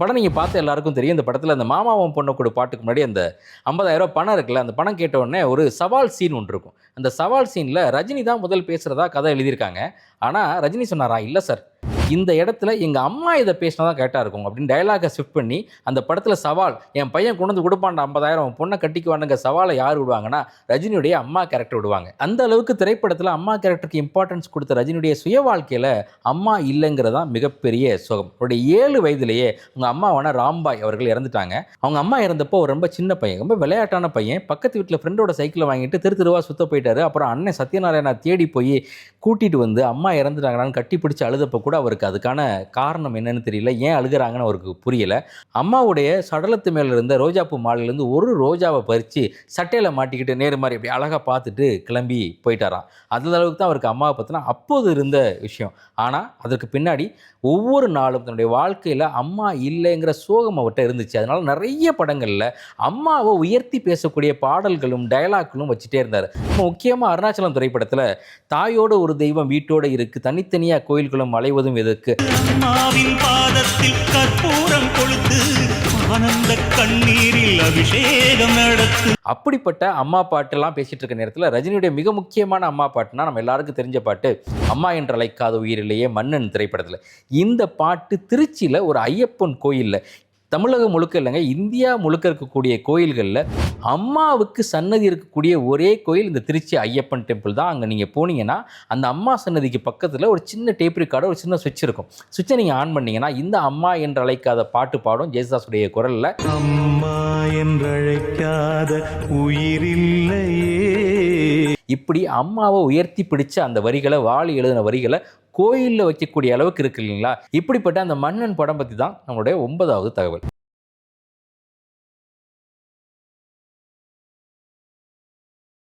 படம் நீங்கள் பார்த்த எல்லாருக்கும் தெரியும். இந்த படத்தில் அந்த மாமாவும் பொண்ணு கூட பாட்டுக்கு முன்னாடி அந்த 50000 ரூபா பணம் இருக்குல்ல அந்த பணம் கேட்ட உடனே ஒரு சவால் சீன் ஒன்று இருக்கும். அந்த சவால் சீனில் ரஜினி தான் முதல் பேசுகிறதா கதை எழுதியிருக்காங்க. ஆனால் ரஜினி சொன்னாரா இல்லை சார் இந்த இடத்துல எங்கள் அம்மா இதை பேசினா தான் கரெக்டாக இருக்கும். அப்படின்னு டைலாகை ஷிஃப்ட் பண்ணி அந்த படத்தில் சவால் என் பையன் கொண்டு வந்து கொடுப்பான்டா ஐம்பதாயிரம் பொண்ணை கட்டிக்குவானுங்க சவாலை யார் விடுவாங்கன்னா ரஜினியுடைய அம்மா கேரக்டர் விடுவாங்க. அந்த அளவுக்கு திரைப்படத்தில் அம்மா கேரக்டருக்கு இம்பார்ட்டன்ஸ் கொடுத்த ரஜினியுடைய சுய வாழ்க்கையில் அம்மா இல்லைங்கிறது தான் மிகப்பெரிய சுகம். அவருடைய ஏழு வயதிலேயே அவங்க அம்மாவான ராம்பாய் அவர்கள் இறந்துட்டாங்க. அவங்க அம்மா இறந்தப்போ ஒரு ரொம்ப சின்ன பையன் ரொம்ப விளையாட்டான பையன். பக்கத்து வீட்டில் ஃப்ரெண்டோட சைக்கிளை வாங்கிட்டு திரு திருவா சுத்த போயிட்டாரு. அப்புறம் அண்ணன் சத்யநாராயணா தேடி போய் கூட்டிட்டு வந்து அம்மா இறந்துட்டாங்கன்னு கட்டி பிடிச்சி அழுதப்போ கூட அவர் இருக்குது அதுக்கான காரணம் என்னன்னு தெரியல. ஏன் அழுகுறாங்கன்னு அவருக்கு புரியல. அம்மாவுடைய சடலத்து மேலே இருந்த ரோஜாப்பூ மாலையிலேருந்து ஒரு ரோஜாவை பறித்து சட்டையில் மாட்டிக்கிட்டு நேரு மாதிரி அப்படி அழகாக பார்த்துட்டு கிளம்பி போயிட்டாராம். அந்த அளவுக்கு தான் அவருக்கு அம்மாவை பற்றினா அப்போது இருந்த விஷயம். ஆனால் அதற்கு பின்னாடி ஒவ்வொரு நாளும் தன்னுடைய வாழ்க்கையில் அம்மா இல்லைங்கிற சோகம் அவர்கிட்ட இருந்துச்சு. அதனால நிறைய படங்களில் அம்மாவை உயர்த்தி பேசக்கூடிய பாடல்களும் டயலாக்களும் வச்சுட்டே இருந்தார். முக்கியமாக அருணாச்சலம் திரைப்படத்தில் தாயோட ஒரு தெய்வம் வீட்டோட இருக்கு. தனித்தனியாக கோயில்களும் அலைவதும் அம்மாவின் பாதத்தில் கற்பூரம் கொளுத்து ஆனந்த கண்ணீரில் அபிஷேகம் நடத்து. அப்படிப்பட்ட அம்மா பாட்டெல்லாம் பேசிட்டு இருக்க நேரத்தில் ரஜினியுடைய மிக முக்கியமான அம்மா பாட்டுனா நம்ம எல்லாருக்கும் தெரிஞ்ச பாட்டு அம்மா என்று அழைக்காத உயிரிலேயே மன்னன் திரைப்படத்தில். இந்த பாட்டு திருச்சியில் ஒரு ஐயப்பன் கோயிலில் தமிழகம் முழுக்க இல்லைங்க இந்தியா முழுக்க இருக்கக்கூடிய கோயில்களில் அம்மாவுக்கு சன்னதி இருக்கக்கூடிய ஒரே கோயில் இந்த திருச்சி ஐயப்பன் டெம்பிள் தான். அங்கே நீங்கள் போனீங்கன்னா அந்த அம்மா சன்னதிக்கு பக்கத்தில் ஒரு சின்ன டேப் ரெக்கார்டு ஒரு சின்ன சுவிட்ச் இருக்கும். சுவிட்சை நீங்கள் ஆன் பண்ணீங்கன்னா இந்த அம்மா என்று அழைக்காத பாட்டு பாடும் ஜெயசுதாஸுடைய குரலில் அம்மா என்றழைக்காத உயிரில்லையே. இப்படி அம்மாவை உயர்த்தி பிடிச்ச அந்த வரிகளை வாலி எழுதின வரிகளை கோயிலில் வைக்கக்கூடிய அளவுக்கு இருக்கு இல்லைங்களா? இப்படிப்பட்ட அந்த மன்னன் படம் பற்றி தான் நம்மளுடைய ஒன்பதாவது தகவல்.